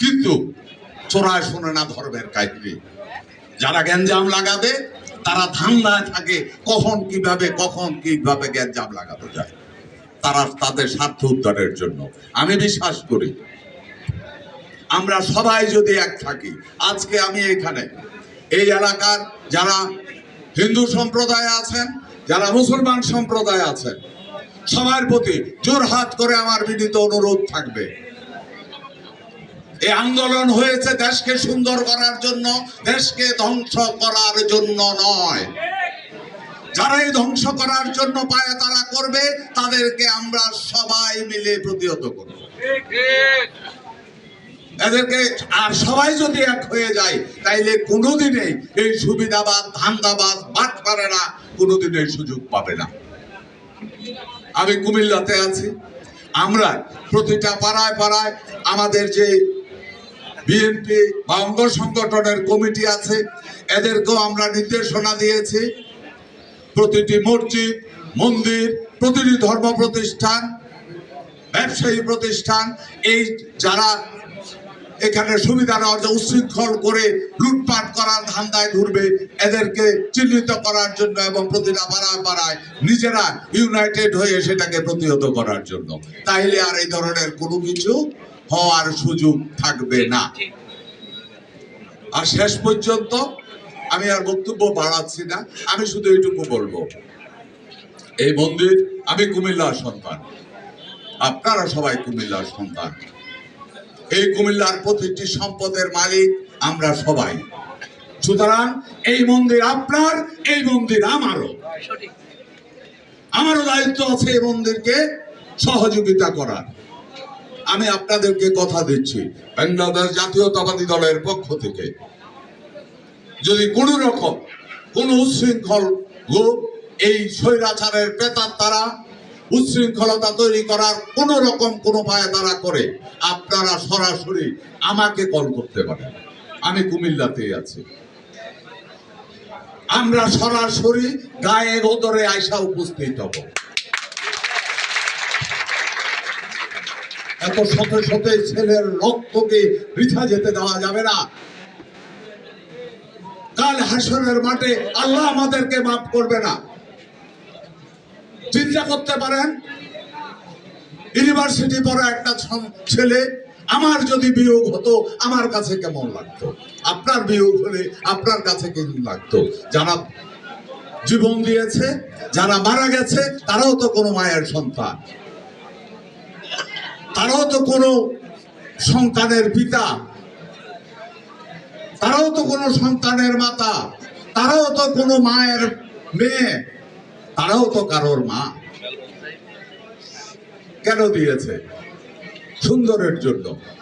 কিন্তু চোরায় শোনে না ধর্মের কাহিনী। যারা গ্যাঞ্জাম লাগাবে, তারা ধান্দায় থাকে কখন কীভাবে কখন কীভাবে গ্যাঞ্জাম লাগানো যায়। তারা তাদের স্বার্থ উদ্ধারের জন্য। আমি বিশ্বাস করি, আমরা সবাই যদি এক থাকি, আজকে আমি এখানে এই এলাকার যারা হিন্দু সম্প্রদায় আছেন, যারা মুসলমান সম্প্রদায় আছেন, সবার প্রতি জোর হাত করে আমার বিনীত অনুরোধ থাকবে। এই আন্দোলন হয়েছে দেশকে সুন্দর করার জন্য, দেশকে ধ্বংস করার জন্য নয়। যারা এই ধ্বংস করার জন্য পায় তারা করবে, তাদেরকে আমরা সবাই মিলে প্রতিহত করব। এদেরকে, আর সবাই যদি এক হয়ে যায়, তাইলে কোনোদিনই এই সুবিধাবাদ, ধান্দাবাদ বাদ পারে না, কোনোদিনই সুযোগ পাবে না। আমি কুমিল্লাতে আছি। আমরা প্রতিটা পাড়ায় পাড়ায় আমাদের যে বিএনপি বা অঙ্গ সংগঠনের কমিটি আছে। এদেরকেও আমরা নির্দেশনা দিয়েছি। প্রতিটি মসজিদ, মন্দির, প্রতিটি ধর্ম প্রতিষ্ঠান, ব্যবসায়ী প্রতিষ্ঠান, এই যারা এখানে সুবিধা নেওয়ার জন্য উচ্ছৃঙ্খল করে লুটপাট করার ধান্দায় ঘুরবে, এদেরকে চিহ্নিত করার জন্য এবং প্রতিটা পাড়ায় পাড়ায় নিজেরা ইউনাইটেড হয়ে সেটাকে প্রতিহত করার জন্য। তাইলে আর এই ধরনের কোনো কিছু হওয়ার সুযোগ থাকবে না। আর শেষ পর্যন্ত আমি আর বক্তব্য বাড়াচ্ছি না, আমি শুধু এইটুকু বলব। এই মন্দির, আমি কুমিল্লার সন্তান। আপনারা সবাই কুমিল্লার সন্তান। এই কুমিল্লার প্রতিটি সম্পদের মালিক আমরা সবাই। সুতরাং এই মন্দির আপনার এই মন্দির আমারও। আমারও দায়িত্ব আছে এই মন্দিরকে সহযোগিতা করার। আমি আপনাদেরকে কথা দিচ্ছি বাংলাদেশ জাতীয়তাবাদী দলের পক্ষ থেকে। যদি কোনো রকম কোন উচ্ছৃঙ্খল লোক এই স্বৈরাচারের পেতার তারা উচ্ছৃঙ্খলতা তৈরি করার কোন রকম কোনো পায়ে তারা করে, আপনারা সরাসরি আমাকে কল করতে পারেন। আমি কুমিল্লাতেই আছি। আমরা সরাসরি গায়ে গোদরে আয়সা উপস্থিত হব। এত শত শত ছেলের রক্তকে বৃথা যেতে দেওয়া যাবে না। কাল হাসনের মাঠে আল্লাহ আমাদেরকে মাফ করবে না। চিন্তা করতে পারেন? ইউনিভার্সিটি পড়া একটা ছেলে, আমার যদি বিয়োগ হতো, আমার কাছে কেমন লাগতো? আপনার বিয়োগ হলে আপনার কাছে কেমন লাগতো? যারা জীবন দিয়েছে, যারা মারা গেছে, তারাও তো কোনো মায়ের সন্তান। তারাও তো কোনো সন্তানের পিতা। তারাও তো কোনো সন্তানের মাতা। তারাও তো কোনো মায়ের মেয়ে। তারাও তো কারোর মা। কেন দিয়েছে? সুন্দরের জন্য।